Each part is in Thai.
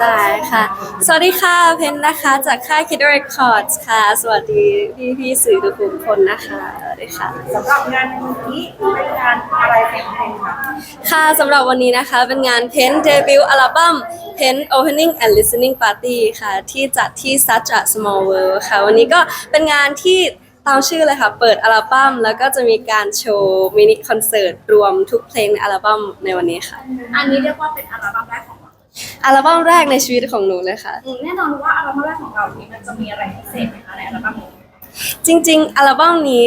ได้ค่ะ สวัสดีค่ะ เพนนะคะ จากค่าย Kid Records ค่ะ สวัสดีพี่พี่ๆสื่อทุกคนนะคะสวัสดีค่ะสำหรับงานนี้เป็นงานอะไรเป็นเพลงค่ะ ค่ะสำหรับวันนี้นะคะ เป็นงาน Pen Debut อัลบั้ม Pen Opening and Listening Party ค่ะ ที่จัดที่ Such a Small World ค่ะ วันนี้ก็เป็นงานที่ตามชื่อเลยค่ะ เปิดอัลบั้มแล้วก็จะมีการโชว์มินิคอนเสิร์ตรวมทุกเพลงในอัลบั้มในวันนี้ค่ะ อันนี้เรียกว่าเป็นอัลบั้มแรกของเรา อัลบั้มแรกในชีวิตของหนูเลยค่ะอืมแน่นอนว่าอัลบั้มแรกของเรานี้มันจะมีอะไรพิเศษไหมคะในอัลบั้มนี้จริง ๆ อัลบั้มนี้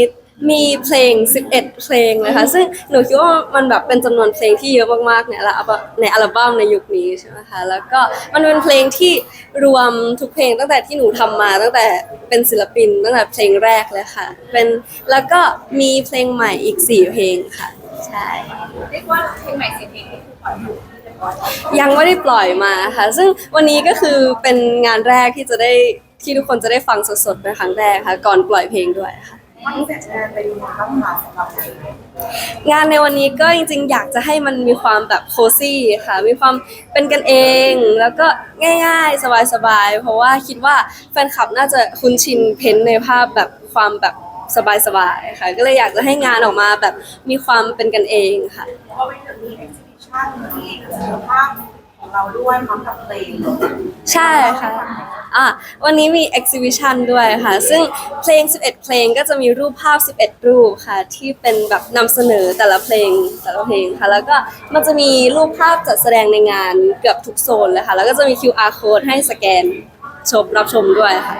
มีเพลง 11 เพลงเลยค่ะ ซึ่งหนูคิดว่ามันแบบเป็นจำนวนเพลงที่เยอะมากๆในอัลบั้มในอัลบั้มในยุคนี้ใช่ไหมคะ แล้วก็มันเป็นเพลงที่รวมทุกเพลงตั้งแต่ที่หนูทำมาตั้งแต่เป็นศิลปินตั้งแต่เพลงแรกเลยค่ะ เป็นแล้วก็มีเพลงใหม่อีก 4 เพลงค่ะ ใช่ เรียกว่าเพลงใหม่สิบเพลงที่ถูกปล่อยอ ยู่เรียบร้อยยังไม่ได้ปล่อยมาค่ะ ซึ่งวันนี้ก็คือเป็นงานแรกที่จะได้ที่ทุกคนจะได้ฟังสดๆเป็นครั้งแรกค่ะ ก่อนปล่อยเพลงด้วยค่ะวันนี้แต่งานเป็นยังไงบ้างคะสำหรับงานนี้งานในวันนี้ก็จริงๆ อยากจะให้มันมีความแบบโคซี่ค่ะ มีความเป็นกันเอง แล้วก็ง่ายๆ สบายๆ เพราะว่าคิดว่าแฟนคลับน่าจะคุ้นชินเพ้นท์ในภาพแบบความแบบสบายๆ ค่ะ ก็เลยอยากจะให้งานออกมาแบบมีความเป็นกันเองค่ะเพราะว่ามันจะมีเอ็กซิบิ ชันที่ศิลปะของเราด้วยพร้อมกับเพลงใช่ค่ะ อะ วันนี้มี exhibition ด้วยค่ะ ซึ่งเพลง 11 เพลงก็จะมีรูปภาพ 11 รูปค่ะ ที่เป็นแบบนำเสนอแต่ละเพลงแต่ละเพลงค่ะ แล้วก็มันจะมีรูปภาพจัดแสดงในงานเกือบทุกโซนเลยค่ะ แล้วก็จะมี QR code ให้สแกนชมรับชมด้วยค่ะ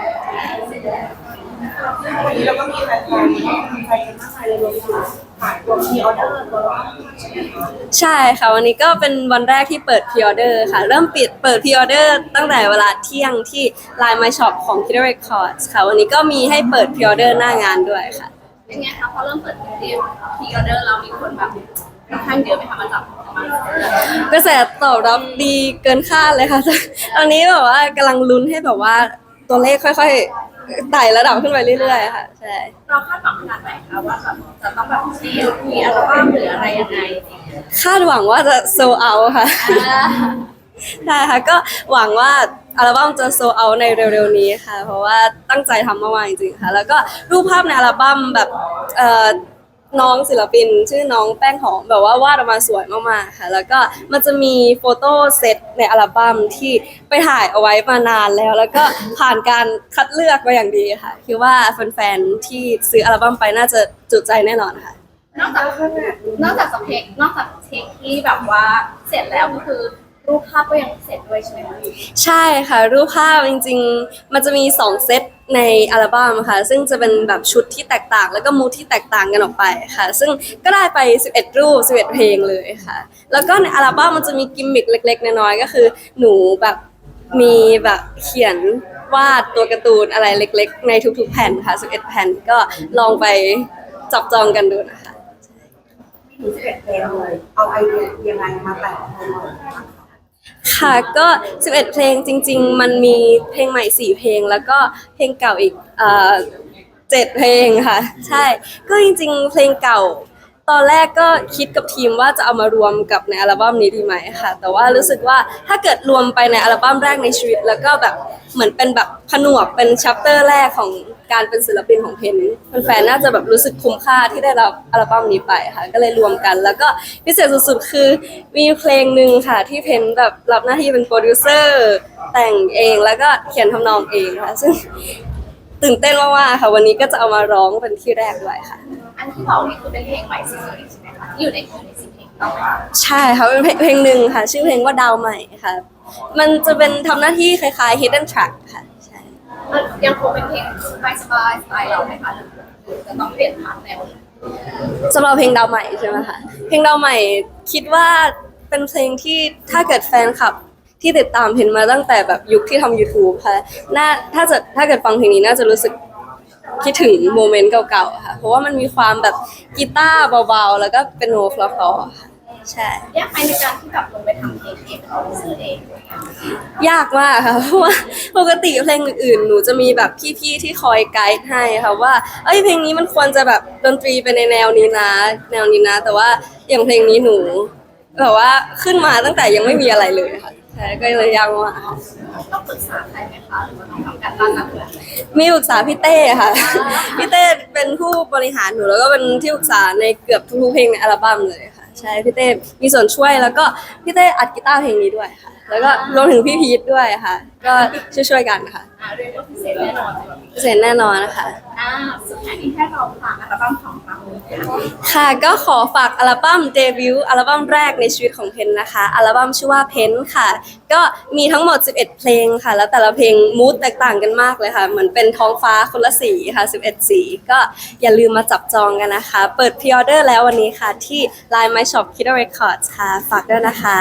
วันนี้เราก็มีแฟนๆแฟนกันมากมายเลยรวมถึง ขายตัวพีออเดอร์ตัวละใช่ไหมคะใช่ค่ะวันนี้ก็เป็นวันแรกที่เปิดพ r ออเดอร์ค่ะ เริ่มปิดเปิดพ r ออเดอร์ตั้งแต่เวลาเที่ยงที่ Line My Shop ของ Kid Records ค่ะ วันนี้ก็มีให้เปิดพ r ออเดอร์หน้างานด้วยค่ะ เป็นไงคะพอเริ่มเปิดเพลงที่พีออเดอร์เรามีคนแบบค่อนข้างเยอะไหมคะมาจับประมาณกระแสตอบรับดีเกินคาดเลยค่ะ ตอนนี้แบบว่ากำลังลุ้นให้แบบว่าตัวเลขค่อย ๆ ไต่ระดับขึ้นไปเรื่อยๆค่ะใช่เราคาดหวังขนาดไหนคะว่าแบบจะต้องแบบมีมีอัลบั้มหรืออะไรยังไงคาดหวังว่าจะโซเอาค่ะอ่าใช่ค่ะก็หวังว่าอัลบั้มจะโซเอาในเร็วๆนี้ค่ะ เพราะว่าตั้งใจทำมากๆจริงๆค่ะ แล้วก็รูปภาพในอัลบั้มแบบเอ่อ น้องศิลปิน ชื่อน้องแป้งหอมแบบว่าวาดออกมาสวยมากๆค่ะ แล้วก็มันจะมีโฟโต้เซตในอัลบั้มที่ไปถ่ายเอาไว้มานานแล้ว แล้วก็ผ่านการคัดเลือกมาอย่างดีค่ะคิดว่าแฟนๆที่ซื้ออัลบั้มไปน่าจะจุใจแน่นอนค่ะ นอกจากนอกจากสเปคนอกจากเทคที่แบบว่าเสร็จแล้วก็คือ รูปภาพก็ยังเสร็จด้วยใช่ไหมคะใช่ค่ะ รูปภาพจริงๆ มันจะมี 2 เซตในอัลบั้มค่ะ ซึ่งจะเป็นแบบชุดที่แตกต่าง แล้วก็มูทที่แตกต่างกันออกไปค่ะ ซึ่งก็ได้ไป 11 รูป 11 เพลงเลยค่ะ แล้วก็ในอัลบั้มมันจะมีกิมมิคเล็ก ๆ น้อยๆก็คือ หนูแบบมีแบบเขียนวาดตัวการ์ตูนอะไรเล็ก ๆ ในทุกๆ แผ่นค่ะ 11 แผ่นก็ลองไปจับจองกันดูนะคะ มีถึงสิบเอ็ดเพลงเลย เอาไอเดียยังไงมาแต่งเพลงใหม่บ้างคะ ค่ะก็ 11 เพลงจริง ๆ มันมีเพลงใหม่ 4 เพลง แล้วก็เพลงเก่าอีกเอ่อเจ็ดเพลงค่ะ ใช่ ก็จริง ๆ เพลงเก่า ตอนแรกก็คิดกับทีมว่าจะเอามารวมกับในอัลบั้มนี้ดีไหมค่ะ แต่ว่ารู้สึกว่าถ้าเกิดรวมไปในอัลบั้มแรกในชีวิต แล้วก็แบบเหมือนเป็นแบบผนวกเป็นชัปเตอร์แรกของ การเป็นศิลปินของเพนแฟนๆน่าจะแบบรู้สึกคุ้มค่าที่ได้รับอัลบั้มนี้ไปค่ะ ก็เลยรวมกัน แล้วก็พิเศษสุดๆ คือมีเพลงหนึ่งค่ะ ที่เพนแบบรับหน้าที่เป็นโปรดิวเซอร์แต่งเองแล้วก็เขียนทำนองเองค่ะ ซึ่งตื่นเต้นมากๆค่ะ วันนี้ก็จะเอามาร้องเป็นที่แรกด้วยค่ะ อันที่บอกนี่คือเป็นเพลงใหม่สิบเพลงใช่ไหมคะที่อยู่ในอยู่ในสิบเพลงต่อมาใช่ค่ะเป็นเพลงเพลงหนึ่งค่ะ ชื่อเพลงว่าดาวใหม่ค่ะ มันจะเป็นทำหน้าที่คล้ายๆ hidden track ค่ะใช่ มันยังคงเป็นเพลงสบายสบายสไตล์เราไหมคะหรือจะต้องเปลี่ยนผ่านแนวสำหรับเพลงดาวใหม่ใช่ไหมคะเพลงดาวใหม่คิดว่าเป็นเพลงที่ถ้าเกิดแฟนคลับที่ติดตามเพนมาตั้งแต่แบบยุคที่ทำ YouTube ค่ะน่าถ้าจะถ้าเกิดฟังเพลงนี้น่าจะรู้สึกคิดถึงโมเมนต์เก่าๆค่ะ เพราะว่ามันมีความแบบกีตาร์เบาๆ แล้วก็เป็นโนฟลอๆค่ะ ใช่ ยากไหมในการที่แบบลงไปทำเพลงเองเอาซื้อเองยากมากค่ะ เพราะว่าปกติเพลงอื่นๆ หนูจะมีแบบพี่ๆที่คอยไกด์ให้ค่ะว่าเอ้ยเพลงนี้มันควรจะแบบดนตรีไปในแนวนี้นะ แนวนี้นะ แต่ว่าอย่างเพลงนี้หนูแบบว่าขึ้นมาตั้งแต่ยังไม่มีอะไรเลยค่ะใช่ก็เลยยังมาต้องปรึกษาใครไหมคะหรือว่าต้องทำการบ้านหนักเลยมีปรึกษาพี่เต้ค่ะ พี่เต้เป็นผู้บริหารหนูแล้วก็เป็นที่ปรึกษาในเกือบทุกๆเพลงในอัลบั้มเลยค่ะ ใช่พี่เต้มีส่วนช่วยแล้วก็พี่เต้อัดกีตาร์เพลงนี้ด้วยค่ะแล้วก็รวมถึงพี่พีทด้วยค่ะ ก็ช่วยๆกันค่ะอ่าเรียกว่าพิเศษแน่นอนสำหรับเสร็จแน่นอนนะคะ อ่าสุดท้ายนี้ให้เราฝากอัลบั้มของเราเลยค่ะค่ะก็ขอฝากอัลบั้มเดบิวต์อัลบั้มแรกในชีวิตของเพนนะคะ อัลบั้มชื่อว่าเพนค่ะ ก็มีทั้งหมด 11 เพลงค่ะ แล้วแต่ละเพลงมูดแตกต่างกันมากเลยค่ะ เหมือนเป็นท้องฟ้าคนละสีค่ะ 11 สี ก็อย่าลืมมาจับจองกันนะคะ เปิดพ r ออเดอร์แล้ววันนี้ค่ะ ที่ Line My Shop Kiddo Records ค่ะ ฝากด้วยนะคะ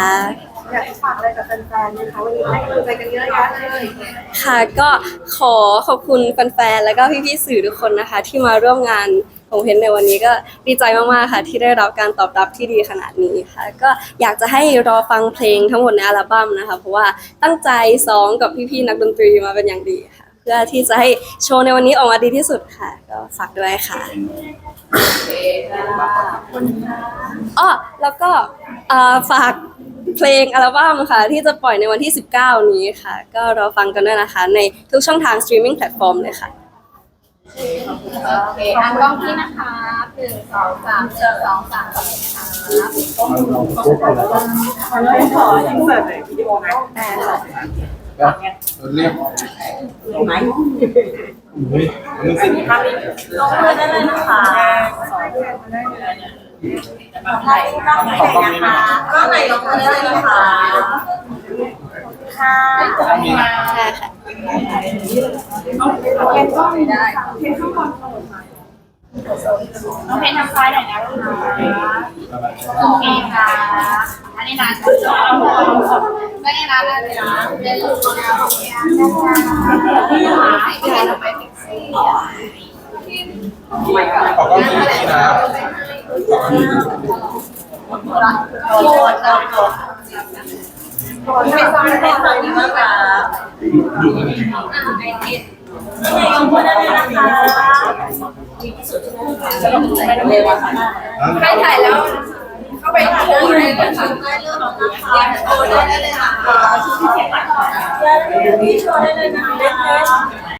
อยากจะฝากอะไรกับแฟนๆนะคะวันนี้ให้กำลังใจกันเยอะแยะเลยค่ะก็ขอขอบคุณแฟนๆ แล้วก็พี่ๆ สื่อทุกคนนะคะ ที่มาร่วมงานของเพนในวันนี้ก็ดีใจมากๆ ค่ะ ที่ได้รับการตอบรับที่ดีขนาดนี้ค่ะ ก็อยากจะให้รอฟังเพลงทั้งหมดในอัลบั้มนะคะ เพราะว่าตั้งใจซ้อมกับพี่ๆ นักดนตรีมาเป็นอย่างดีค่ะ เพื่อที่จะให้โชว์ในวันนี้ออกมาดีที่สุดค่ะ ก็ฝากด้วยค่ะอ๋อแล้วก็เอ่อฝาก เพลงอัลบั้มค่ะ ที่จะปล่อยในวันที่ 19 นี้ค่ะ ก็รอฟังกันด้วยนะคะ ในทุกช่องทางสตรีมมิ่งแพลตฟอร์มเลยค่ะ โอเคอะกล้องที่นะคะหนึ่งสองสามหนึ่งสองสามขอบคุณค่ะขออินเสิร์ตหน่อยวิดีโอไหมได้ค่ะเรียกไหมอุ้ยมันสิภาพนี้ลงเลยได้เลยนะคะ ถ่ายกล้องไหนนะคะกล้องไหนลงเลยได้เลยนะคะค่ะได้ค่ะเห็นกล้องได้เห็นข้างบนน้องเพนทำซ้ายหน่อยนะลูกโอเคค่ะอันนี้นะไม่ได้นะเลยนะเดี๋ยวอยู่ตรงนี้โอเคไม่ได้ทำไมพิกซี่ขอบคุณที่นะโอ้โหโอ้โห ไม่ซ้ำไม่ซ้ำนี่มากค่ะอยู่กันไอทิสลงมาได้เลยนะคะเร็วค่ะใครถ่ายแล้วเข้าไปโชว์ได้เลยค่ะได้เรื่องของนะคะโชว์ได้เลยค่ะพี่โชว์ได้เลยนะคะ